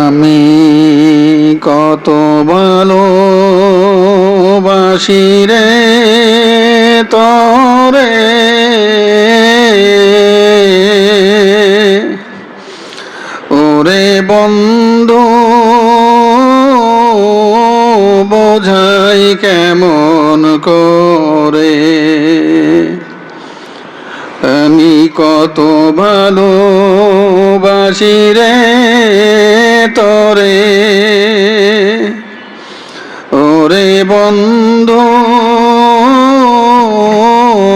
আমি কত ভালো বাসিরে তরে। ওরে বন্ধু, বোঝাই কেমন করে? আমি কত ভালো বাসি রে ওরে বন্ধু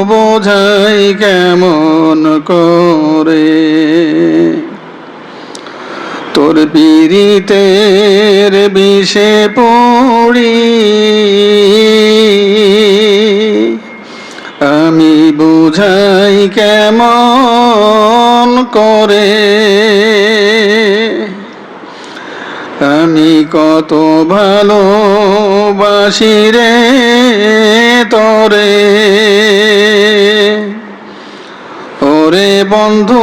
বোঝাই কেমন করে? তোর পীড়িতের বিষে পড়ি আমি বুঝাই কেমন করে? আমি কত ভালো বাসি রে তরে। ওরে বন্ধু,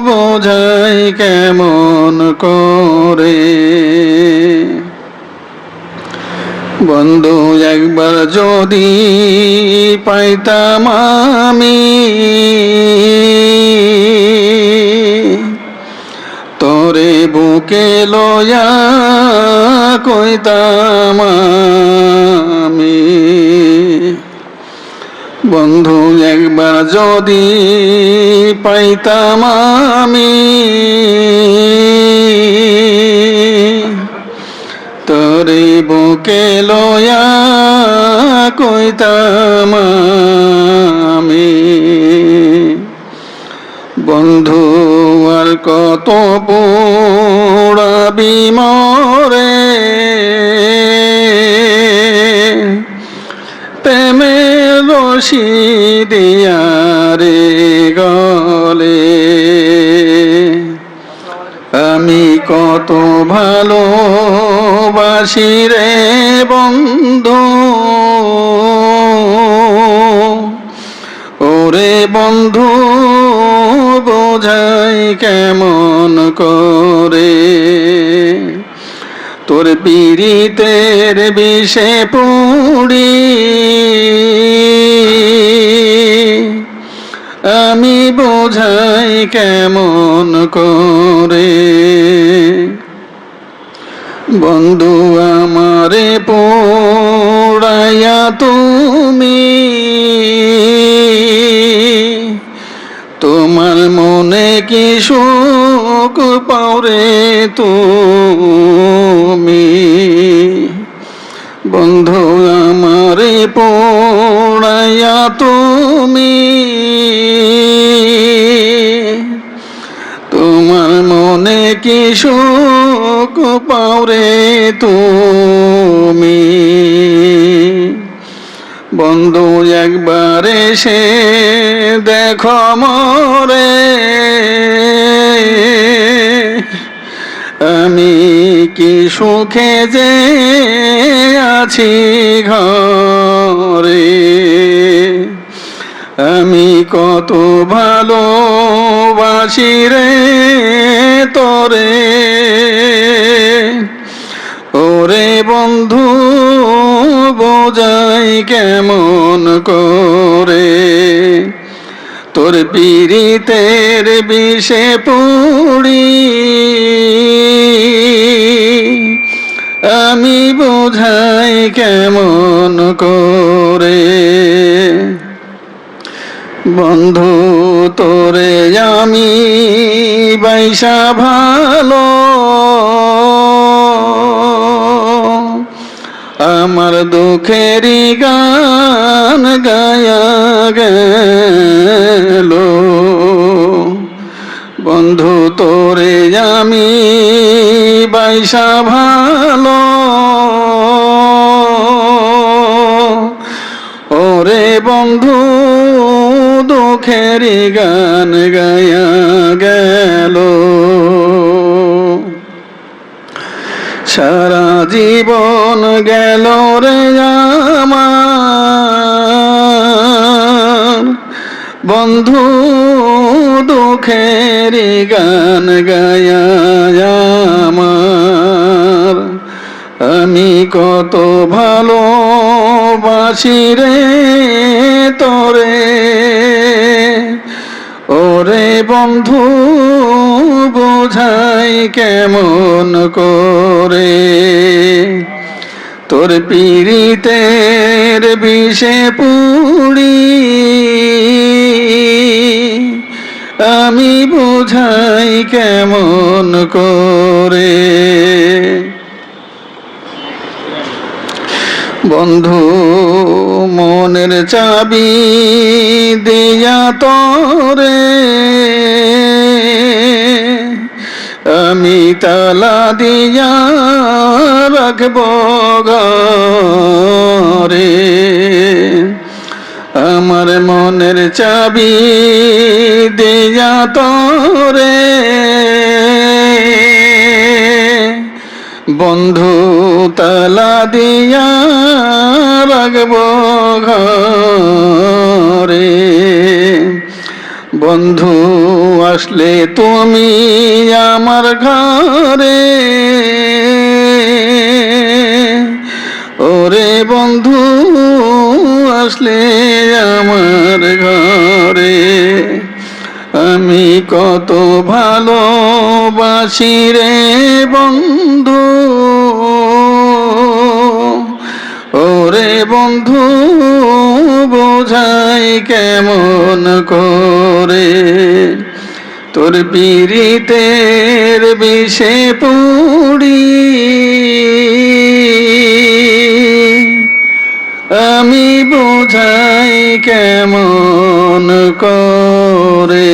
বোঝাই কেমন করে। বন্ধু, একবার যদি পাইতাম আমি তোরে বুকে লয়া কইতাম আমি। বন্ধু একবার যদি পাইতাম আমি তোরে বুকে লয়া কইতাম কত পোড়াবি মরে প্রেমের রশি দিয়া রে গলে। আমি কত ভালো বাসি রে বন্ধু। ওরে বন্ধু বোঝাই কেমন করে? তোর পীড়িতের বিষে পুড়ি। আমি বোঝাই কেমন করে? বন্ধু আমারে পোড়াইয়া তুমি। তোমার মনে কি সুখ পাওরে তুমি? বন্ধু আমারে পোড়াইয়া তুমি। তোমার মনে কি সুখ পাওরে তুমি? বন্ধু একবার এসে দেখো মরে। আমি কি সুখে যে আছি ঘরে? আমি কত ভালো বাসি রে তোরে। ওরে বন্ধু বোঝাই কেমন করে? তোর পীড়িতের বিষে পুড়ি। আমি বোঝাই কেমন করে? বন্ধু তোরে আমি বাইসা ভালো। আমার দুঃখেরই গান গায়া গেল। বন্ধু, তোরে আমি বাইসা ভালো। ওরে বন্ধু দুঃখের গান গায়া গেল। সারা জীবন গেল রে আমার। বন্ধু দুঃখের গান গায়া আমার। আমি কত ভালো বাসি রে তোরে। ওরে বন্ধু বোঝাই কেমন করে? তোর পীড়িতের বিষে পুড়ি। আমি বোঝাই কেমন করে? বন্ধু, মনের চাবি দিয়া তরে। আমি তালা দিয়া রাখব ঘরে। আমার মনের চাবি দিয়া তরে। বন্ধু, তালা দিয়া রাখব ঘরে। বন্ধু, আসলে তুমি আমার ঘরে। ওরে বন্ধু, আসলে আমার ঘরে। আমি কত ভালোবাসি রে বন্ধু। ওরে বন্ধু বোঝাই কেমন করে? তোর পীড়িতের বিষে পুড়ি আমি বোঝাই কেমন করে?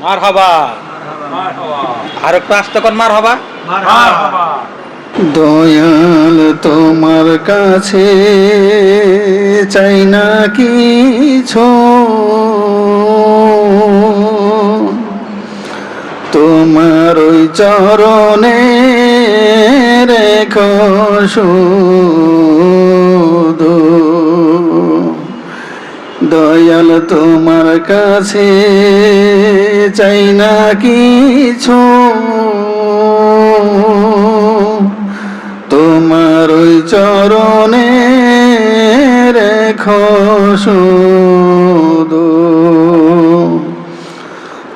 মার হবা আর একটু আসতে কর মার হবা দয়াল তোমার কাছে চাই না কিছু। তোমার ওই চরণে রেখো শুধু। দয়াল তোমার কাছে চাই না কিছু। শুধু।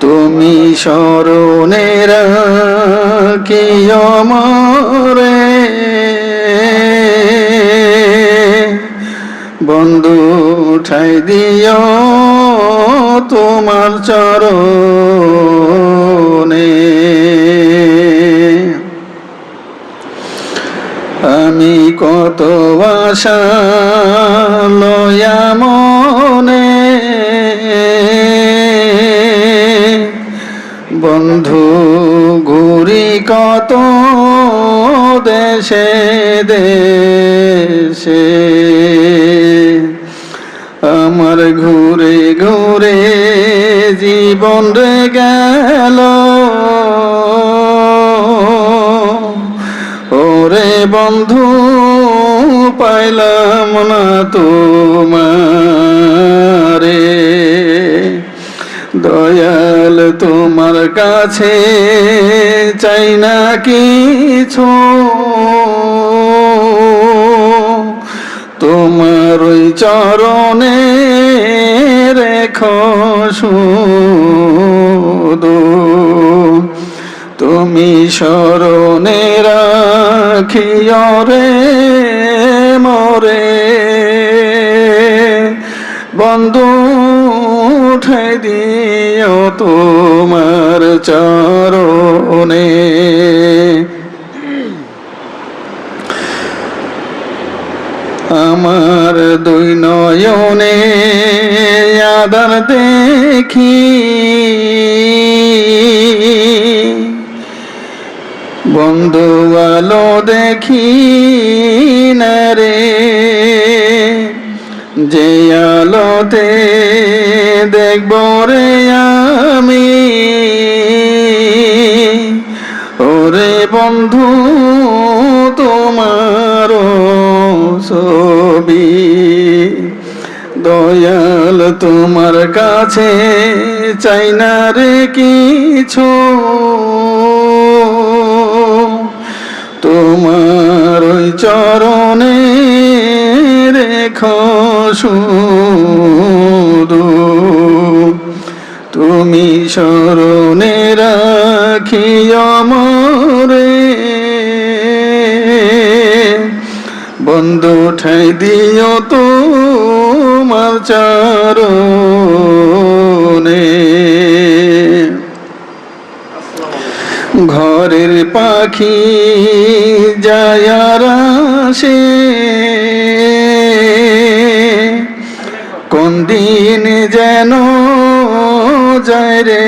তুমি স্মরণে রাখিও মরে বন্ধু ঠাই দিও তোমার চরণে। আমি কত আশা লয়া মনে। বন্ধু, ঘুরি কত দেশে দেশে। আমার ঘুরে ঘুরে জীবন রে গেল। বন্ধু পাইলাম না তোমারে। দয়াল তোমার কাছে চাই না কিছু। তোমার ওই চরণে রেখো তুমি স্মরণে রাখিও রে মরে। বন্ধু উঠাই দিও তোমার চরণে। আমার দুই নয়নে আদার দেখি। বন্ধু আলো দেখি না রে, যে আলোতে দেখব রে আমি। ওরে বন্ধু তোমার ছবি, দয়াল তোমার কাছে চাই না রে কিছু। চরণে রেখ শুধু। তুমি স্মরণে রাখি মরে। বন্ধু ঠাই দিও তোমার চরণে। ঘরের পাখি যায়ার আসে কোন দিন যেন যায় রে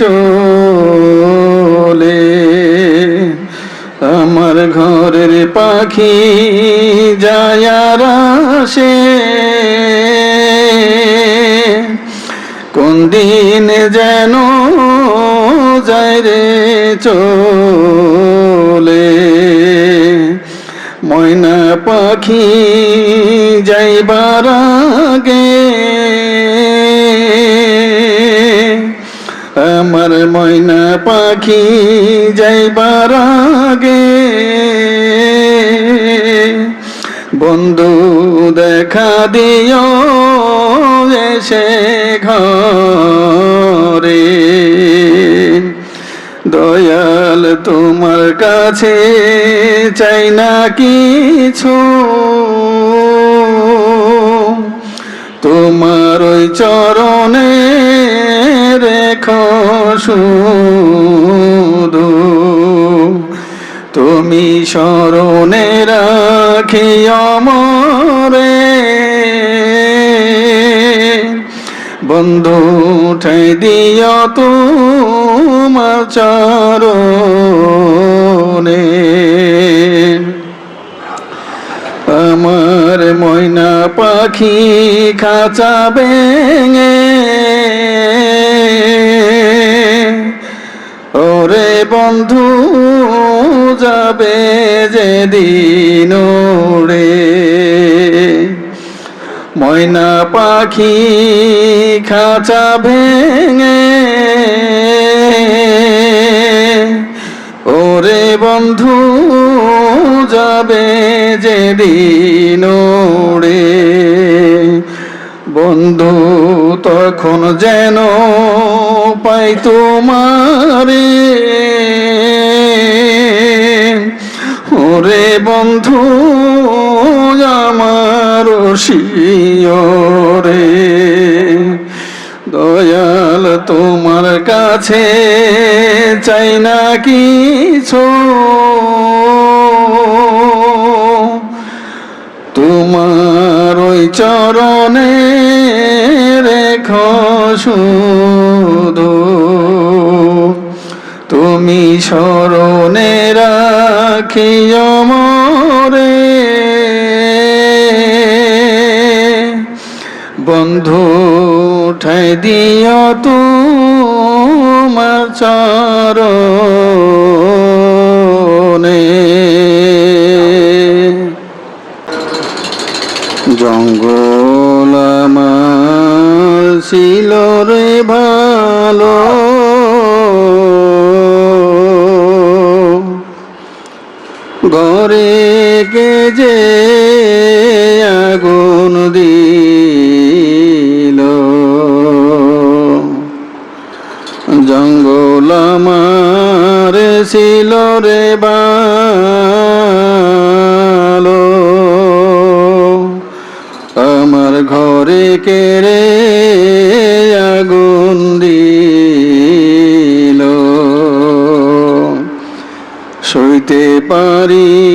চলে। আমার ঘরের পাখি যায়ার আসে কোন দিন যেন যায় রে চলে। ময়না পাখি যাইবার আগে আমার ময়না পাখি যাইবার আগে বন্ধু দেখা দিও এসে ঘরে। তোমার কাছে চাই না কিছু। তোমার ওই চরণে রেখ শুধু। তুমি স্মরণে রাখি অমরে। বন্ধু ঠাই দিও তোমার চরণে। আমার ময়না পাখি খাঁচা বেঙে ওরে বন্ধু, যাবে যে দিন ময়না পাখি খাঁচা ভেঙে। ওরে বন্ধু, যাবে যে দিন রে বন্ধু, তখন যেন পাই তোমারে। ওরে বন্ধু শিয়রে দয়াল তোমার কাছে চাই না কিছু। তোমার ওই চরণে রেখ শুধু। তুমি স্মরণে রাখিও বন্ধু ঠাই দিও তোমার চরণে। ছিল রে বালো। আমার ঘরে কেড়ে আগুন দিল? সইতে পারি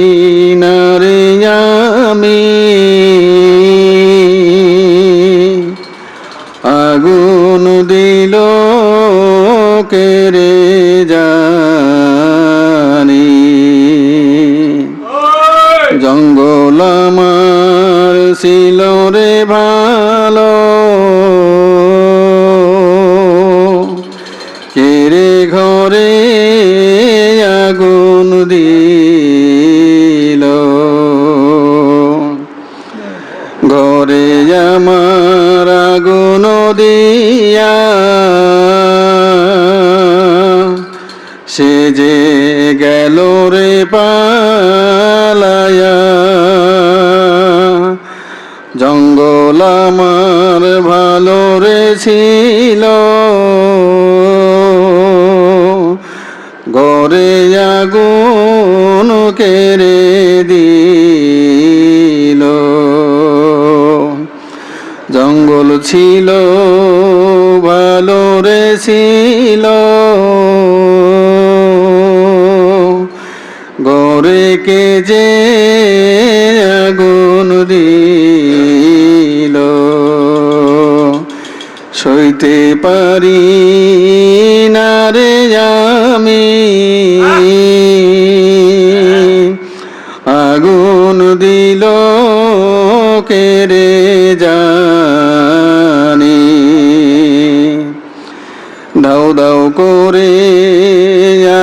রে ভালো ছিল। গরে আগুন কেড়ে দিল। জঙ্গল ছিল, ভালো রে ছিল। গরে কে যে আগুন দিল। পারি না রে আমি। আগুন দিল কেড়ে জানি। দাও দাও করে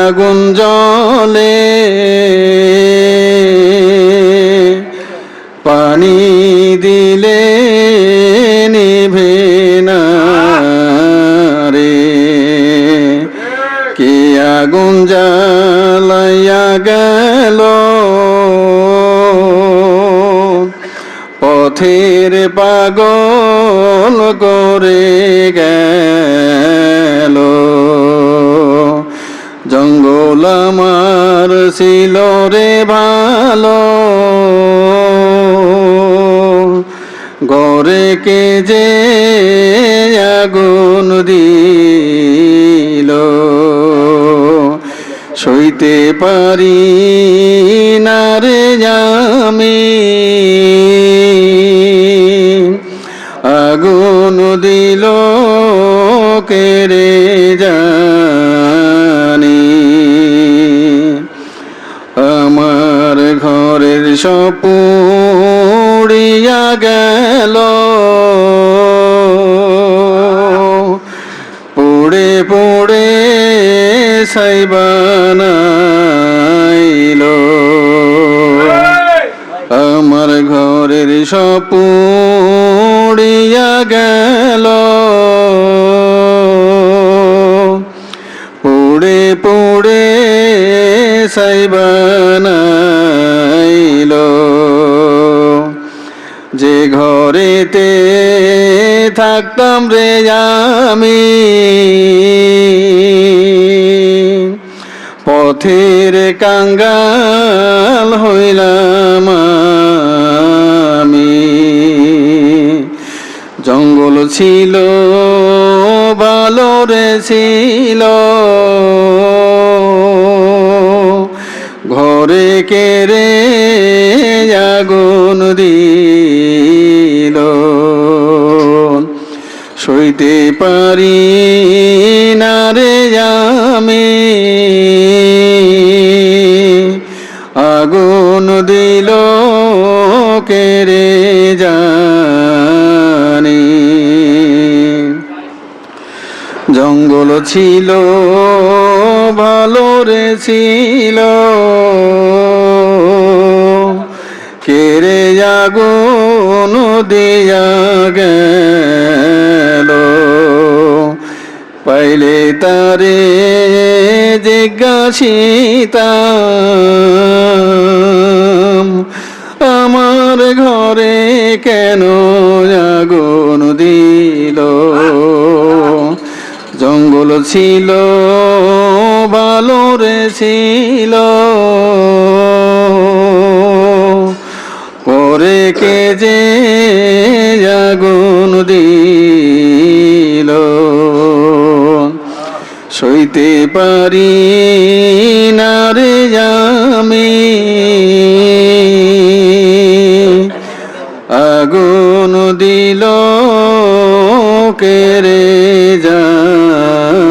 আগুন জলে পথের পাগল করে গেল। জঙ্গল আমার ছিল রে ভালো। গরে কে যে আগুন দিল। সইতে পারি না রে আমি। দিল কেড়ে জানি। আমার ঘরের সপুড়িয়া গেল। পড়ে পড়ে সাইবানাইল আমার ঘরের সপুড়িয়া থাকতাম রে আমি। পথের কাঙ্গাল হইলাম আমি। জঙ্গল ছিল ভালো রে ছিল। ঘরে কেড়ে আগুন দিল? পারি না রে আমি। আগুন দিল কেড়ে জানি। জঙ্গল ছিল ভালো রে ছিল। কেড়ে আগুন দিয়া গেল। পাইলে তারে জিজ্ঞাসিতাম, আমার ঘরে কেন আগুন দিল? জঙ্গল ছিল ভালো রে ছিল। করে কে যে দিল। সইতে পারি নারে আমি। আগুন দিল রে জানি।